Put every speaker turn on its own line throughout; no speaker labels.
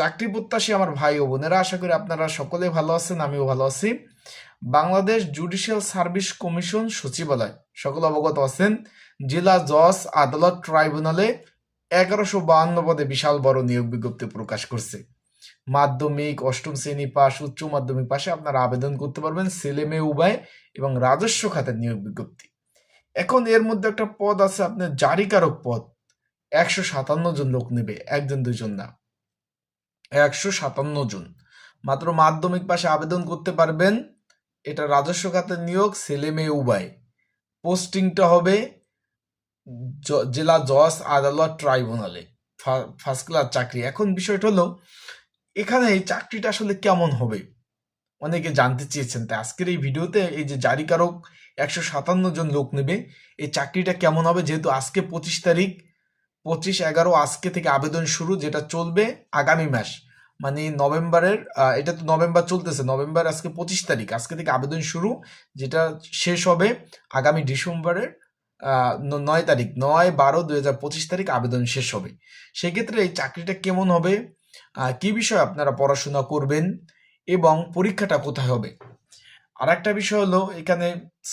চাকরি প্রত্যাশী আমার ভাই ও বোনেরা আশা করি আপনারা সকলে ভালো আছেন আমিও ভালো আছি বাংলাদেশ জুডিশিয়াল সার্ভিস কমিশন সচিবালয় সকল অবগত আছেন জেলা জজ আদালত ট্রাইব্যুনালে এগারোশো বাহান্ন পদে বিশাল বড় নিয়োগ বিজ্ঞপ্তি প্রকাশ করছে মাধ্যমিক অষ্টম শ্রেণী পাস উচ্চ মাধ্যমিক পাশে আপনারা আবেদন করতে পারবেন ছেলে মেয়ে উভয় এবং রাজস্ব খাতের নিয়োগ বিজ্ঞপ্তি এখন এর মধ্যে একটা পদ আছে আপনার জারিকারক পদ একশো সাতান্ন জন লোক নেবে একজন দুজন না একশো সাতান্ন জন মাত্র মাধ্যমিক পাশে আবেদন করতে পারবেন এটা রাজস্ব খাতে নিয়োগ ছেলে মেয়ে উভয় পোস্টিংটা হবে জেলা জজ আদালত ট্রাইব্যুনালে ফার্স্ট ক্লাস চাকরি এখন বিষয়টা হলো এখানে এই চাকরিটা আসলে কেমন হবে অনেকে জানতে চেয়েছেন তাই আজকের এই ভিডিওতে এই যে জারিকারক একশো সাতান্ন জন লোক নেবে এই চাকরিটা কেমন হবে যেহেতু আজকে পঁচিশ তারিখ পঁচিশ এগারো আজকে থেকে আবেদন শুরু যেটা চলবে আগামী মাস মানে নভেম্বরের এটা তো নভেম্বর চলতেছে নভেম্বর আজকে পঁচিশ তারিখ আজকে থেকে আবেদন শুরু যেটা শেষ হবে আগামী ডিসেম্বরের নয় তারিখ নয় বারো দুই হাজার পঁচিশ তারিখ আবেদন শেষ হবে সেক্ষেত্রে এই চাকরিটা কেমন হবে কি বিষয়ে আপনারা পড়াশোনা করবেন এবং পরীক্ষাটা কোথায় হবে আর একটা বিষয় হলো এখানে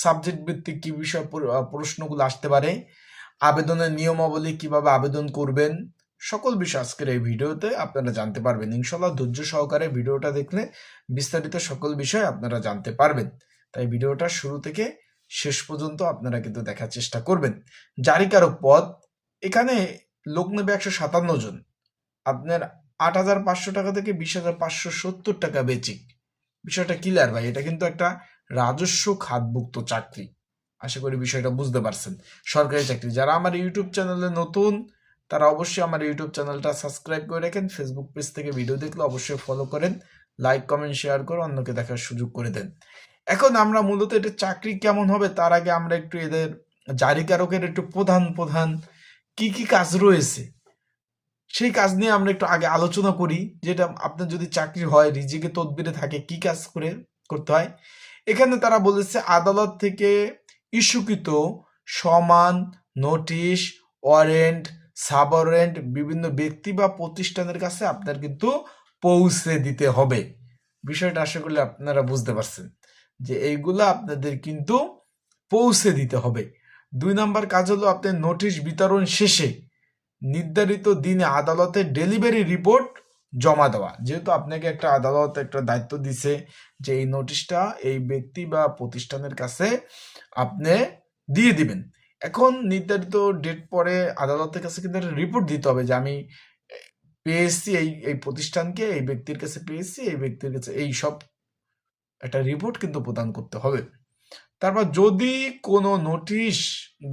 সাবজেক্ট ভিত্তিক কি বিষয় প্রশ্নগুলো আসতে পারে আবেদনের নিয়মাবলী কিভাবে আবেদন করবেন সকল বিষয় আজকের এই ভিডিওতে আপনারা জানতে পারবেন ইনশাল্লাহ ধৈর্য সহকারে ভিডিওটা দেখলে বিস্তারিত সকল বিষয় আপনারা জানতে পারবেন তাই ভিডিওটা শুরু থেকে শেষ পর্যন্ত আপনারা কিন্তু দেখার চেষ্টা করবেন জারিকারক পদ এখানে লোক নেবে একশো সাতান্ন জন আপনার আট হাজার পাঁচশো টাকা থেকে বিশ হাজার পাঁচশো সত্তর টাকা বেচিক বিষয়টা ক্লিয়ার ভাই এটা কিন্তু একটা রাজস্ব খাতভুক্ত চাকরি আশা করি বিষয়টা বুঝতে পারছেন সরকারি চাকরি যারা আমার ইউটিউব চ্যানেলে নতুন তারা অবশ্যই আমার ইউটিউব চ্যানেলটা সাবস্ক্রাইব করে রাখেন ফেসবুক পেজ থেকে ভিডিও দেখলে অবশ্যই ফলো করেন লাইক কমেন্ট শেয়ার করে অন্যকে দেখার সুযোগ করে দেন এখন আমরা মূলত এটা চাকরি কেমন হবে তার আগে আমরা একটু এদের জারিকারকের একটু প্রধান প্রধান কি কি কাজ রয়েছে সেই কাজ নিয়ে আমরা একটু আগে আলোচনা করি যেটা আপনার যদি চাকরি হয় রিজিকে তদবিরে থাকে কি কাজ করে করতে হয় এখানে তারা বলেছে আদালত থেকে ইস্যুকৃত সমান নোটিশ ওয়ারেন্ট সাবওয়ারেন্ট বিভিন্ন ব্যক্তি বা প্রতিষ্ঠানের কাছে আপনার কিন্তু পৌঁছে দিতে হবে বিষয়টা আশা করলে আপনারা বুঝতে পারছেন যে এইগুলো আপনাদের কিন্তু পৌঁছে দিতে হবে দুই নম্বর কাজ হলো আপনি নোটিশ বিতরণ শেষে নির্ধারিত দিনে আদালতে ডেলিভারি রিপোর্ট জমা দেওয়া যেহেতু আপনাকে একটা আদালত একটা দায়িত্ব দিছে যে এই নোটিশটা এই ব্যক্তি বা প্রতিষ্ঠানের কাছে আপনি দিয়ে দিবেন এখন নির্ধারিত ডেট পরে আদালতের কাছে কিন্তু একটা রিপোর্ট দিতে হবে যে আমি পেয়েছি এই এই প্রতিষ্ঠানকে এই ব্যক্তির কাছে পেয়েছি এই ব্যক্তির কাছে এই সব একটা রিপোর্ট কিন্তু প্রদান করতে হবে তারপর যদি কোনো নোটিশ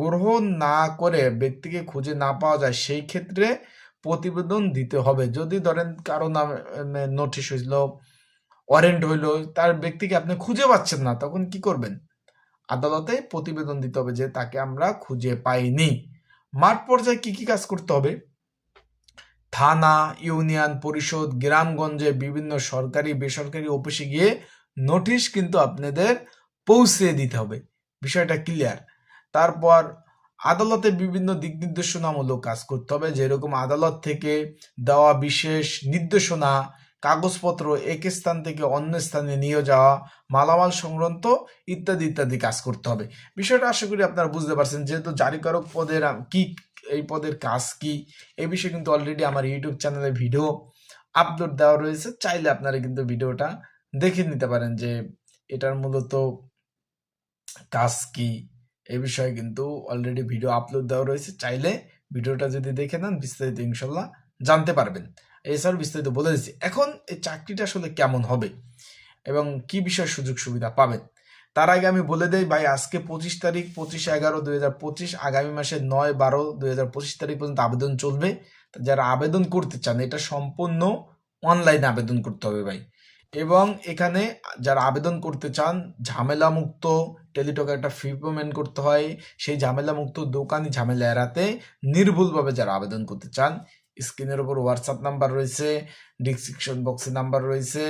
গ্রহণ না করে ব্যক্তিকে খুঁজে না পাওয়া যায় সেই ক্ষেত্রে প্রতিবেদন দিতে হবে যদি ধরেন কারো নামে নোটিশ হইল ওয়ারেন্ট হইল তার ব্যক্তিকে আপনি খুঁজে পাচ্ছেন না তখন কি করবেন আদালতে প্রতিবেদন দিতে হবে যে তাকে আমরা খুঁজে পাইনি মাঠ পর্যায়ে কি কি কাজ করতে হবে থানা ইউনিয়ন পরিষদ গ্রামগঞ্জে বিভিন্ন সরকারি বেসরকারি অফিসে গিয়ে নোটিশ কিন্তু আপনাদের পৌঁছে দিতে হবে বিষয়টা ক্লিয়ার তারপর আদালতে বিভিন্ন দিক নির্দেশনামূলক কাজ করতে হবে যেরকম আদালত থেকে দেওয়া বিশেষ নির্দেশনা কাগজপত্র এক স্থান থেকে অন্য স্থানে নিয়ে যাওয়া মালামাল সংক্রান্ত ইত্যাদি ইত্যাদি কাজ করতে হবে বিষয়টা আশা করি আপনারা বুঝতে পারছেন যেহেতু জারিকারক পদের কি এই পদের কাজ কি এই বিষয়ে কিন্তু অলরেডি আমার ইউটিউব চ্যানেলে ভিডিও আপলোড দেওয়া রয়েছে চাইলে আপনারা কিন্তু ভিডিওটা দেখে নিতে পারেন যে এটার মূলত কাজ কি এ বিষয়ে কিন্তু অলরেডি ভিডিও আপলোড দেওয়া রয়েছে চাইলে ভিডিওটা যদি দেখে নেন বিস্তারিত ইনশাল্লাহ জানতে পারবেন এছাড়াও বিস্তারিত বলে দিচ্ছি এখন এই চাকরিটা আসলে কেমন হবে এবং কি বিষয়ে সুযোগ সুবিধা পাবেন তার আগে আমি বলে দেই ভাই আজকে পঁচিশ তারিখ পঁচিশ এগারো দুই হাজার পঁচিশ আগামী মাসে নয় বারো দুই হাজার পঁচিশ তারিখ পর্যন্ত আবেদন চলবে যারা আবেদন করতে চান এটা সম্পূর্ণ অনলাইনে আবেদন করতে হবে ভাই এবং এখানে যারা আবেদন করতে চান ঝামেলামুক্ত টেলিটকে একটা ফি পেমেন্ট করতে হয় সেই ঝামেলামুক্ত দোকানি ঝামেলা এড়াতে নির্ভুলভাবে যারা আবেদন করতে চান স্ক্রিনের ওপর হোয়াটসঅ্যাপ নাম্বার রয়েছে ডিসক্রিপশন বক্সে নাম্বার রয়েছে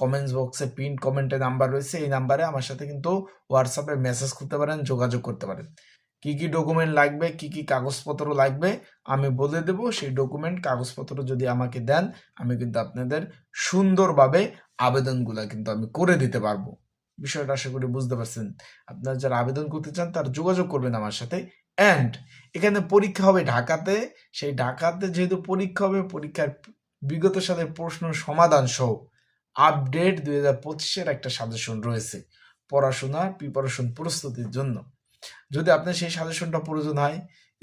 কমেন্টস বক্সে পিন কমেন্টে নাম্বার রয়েছে এই নাম্বারে আমার সাথে কিন্তু হোয়াটসঅ্যাপে মেসেজ করতে পারেন যোগাযোগ করতে পারেন কি কি ডকুমেন্ট লাগবে কি কি কাগজপত্র লাগবে আমি বলে দেব সেই ডকুমেন্ট কাগজপত্র যদি আমাকে দেন আমি কিন্তু আপনাদের সুন্দরভাবে আবেদনগুলো কিন্তু আমি করে দিতে পারবো বিষয়টা আশা করি বুঝতে পারছেন আপনারা যারা আবেদন করতে চান তারা যোগাযোগ করবেন আমার সাথে অ্যান্ড এখানে পরীক্ষা হবে ঢাকাতে সেই ঢাকাতে যেহেতু পরীক্ষা হবে পরীক্ষার বিগত সাথে প্রশ্ন সমাধান সহ আপডেট দুই হাজার পঁচিশের একটা সাজেশন রয়েছে পড়াশোনা প্রিপারেশন প্রস্তুতির জন্য যদি আপনার সেই সাজেশনটা প্রয়োজন হয়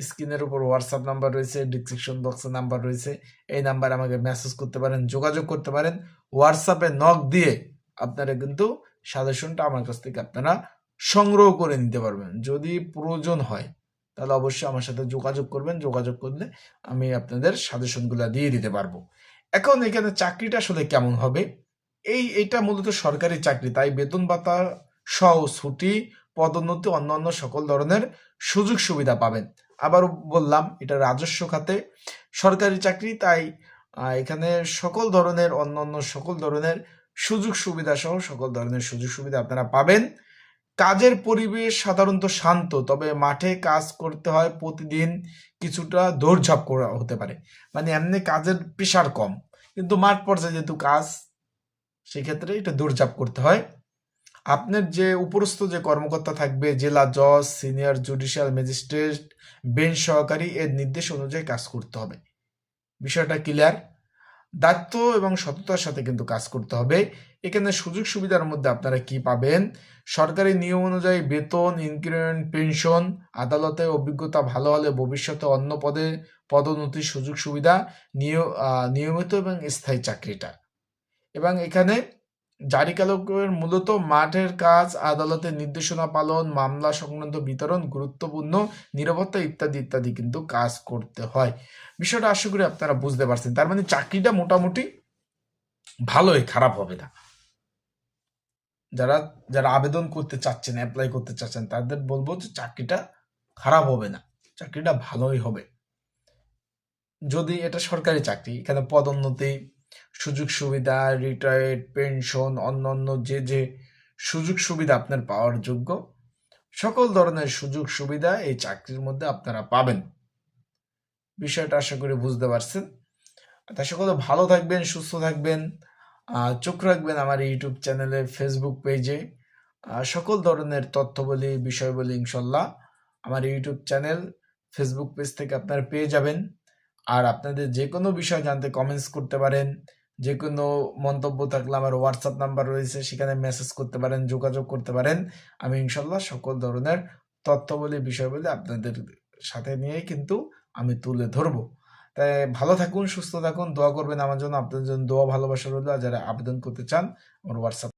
স্ক্রিনের উপর হোয়াটসঅ্যাপ নাম্বার রয়েছে ডিসক্রিপশন বক্সের নাম্বার রয়েছে এই নাম্বার আমাকে মেসেজ করতে পারেন যোগাযোগ করতে পারেন হোয়াটসঅ্যাপে নক দিয়ে আপনারা কিন্তু সাজেশনটা আমার কাছ থেকে আপনারা সংগ্রহ করে নিতে পারবেন যদি প্রয়োজন হয় তাহলে অবশ্যই আমার সাথে যোগাযোগ করবেন যোগাযোগ করলে আমি আপনাদের সাজেশনগুলো দিয়ে দিতে পারবো এখন এখানে চাকরিটা আসলে কেমন হবে এই এটা মূলত সরকারি চাকরি তাই বেতন ভাতা সহ ছুটি পদোন্নতি অন্যান্য সকল ধরনের সুযোগ সুবিধা পাবেন আবার বললাম এটা রাজস্ব খাতে সরকারি চাকরি তাই এখানে সকল ধরনের অন্য অন্য সকল ধরনের সুযোগ সুবিধা সহ সকল ধরনের সুযোগ সুবিধা আপনারা পাবেন কাজের পরিবেশ সাধারণত শান্ত তবে মাঠে কাজ করতে হয় প্রতিদিন কিছুটা দৌড়ঝাঁপ করা হতে পারে মানে এমনি কাজের প্রেশার কম কিন্তু মাঠ পর্যায়ে যেহেতু কাজ সেক্ষেত্রে এটা দৌড়ঝাঁপ করতে হয় আপনার যে উপরস্থ যে কর্মকর্তা থাকবে জেলা জজ সিনিয়র জুডিশিয়াল ম্যাজিস্ট্রেট বেঞ্চ সহকারী এর নির্দেশ অনুযায়ী কাজ করতে হবে বিষয়টা ক্লিয়ার দায়িত্ব এবং সততার সাথে কিন্তু কাজ করতে হবে এখানে সুযোগ সুবিধার মধ্যে আপনারা কি পাবেন সরকারি নিয়ম অনুযায়ী বেতন ইনক্রিমেন্ট পেনশন আদালতে অভিজ্ঞতা ভালো হলে ভবিষ্যতে অন্য পদে পদোন্নতির সুযোগ সুবিধা নিয়মিত এবং স্থায়ী চাকরিটা এবং এখানে জারিকালকের মূলত মাঠের কাজ আদালতের নির্দেশনা পালন মামলা সংক্রান্ত বিতরণ গুরুত্বপূর্ণ নিরাপত্তা ইত্যাদি ইত্যাদি কিন্তু কাজ করতে হয় বিষয়টা আশা করি আপনারা বুঝতে পারছেন তার মানে চাকরিটা মোটামুটি ভালোই খারাপ হবে না যারা যারা আবেদন করতে চাচ্ছেন অ্যাপ্লাই করতে চাচ্ছেন তাদের বলবো যে চাকরিটা খারাপ হবে না চাকরিটা ভালোই হবে যদি এটা সরকারি চাকরি এখানে পদোন্নতি সুযোগ সুবিধা রিটায়ার্ড পেনশন অন্য অন্য যে যে সুযোগ সুবিধা আপনার পাওয়ার যোগ্য সকল ধরনের সুযোগ সুবিধা এই চাকরির মধ্যে আপনারা পাবেন বিষয়টা আশা করি বুঝতে পারছেন তা সকল ভালো থাকবেন সুস্থ থাকবেন চোখ রাখবেন আমার ইউটিউব চ্যানেলে ফেসবুক পেজে সকল ধরনের বিষয় বিষয়বলী ইনশাল্লাহ আমার ইউটিউব চ্যানেল ফেসবুক পেজ থেকে আপনারা পেয়ে যাবেন আর আপনাদের যে কোনো বিষয় জানতে কমেন্টস করতে পারেন যে কোনো মন্তব্য থাকলে আমার হোয়াটসঅ্যাপ নাম্বার রয়েছে সেখানে মেসেজ করতে পারেন যোগাযোগ করতে পারেন আমি ইনশাল্লাহ সকল ধরনের তথ্যবলী বিষয়বলী আপনাদের সাথে নিয়ে কিন্তু আমি তুলে ধরব তাই ভালো থাকুন সুস্থ থাকুন দোয়া করবেন আমার জন্য আপনাদের জন্য দোয়া ভালোবাসা রইল আর যারা আবেদন করতে চান আমার হোয়াটসঅ্যাপ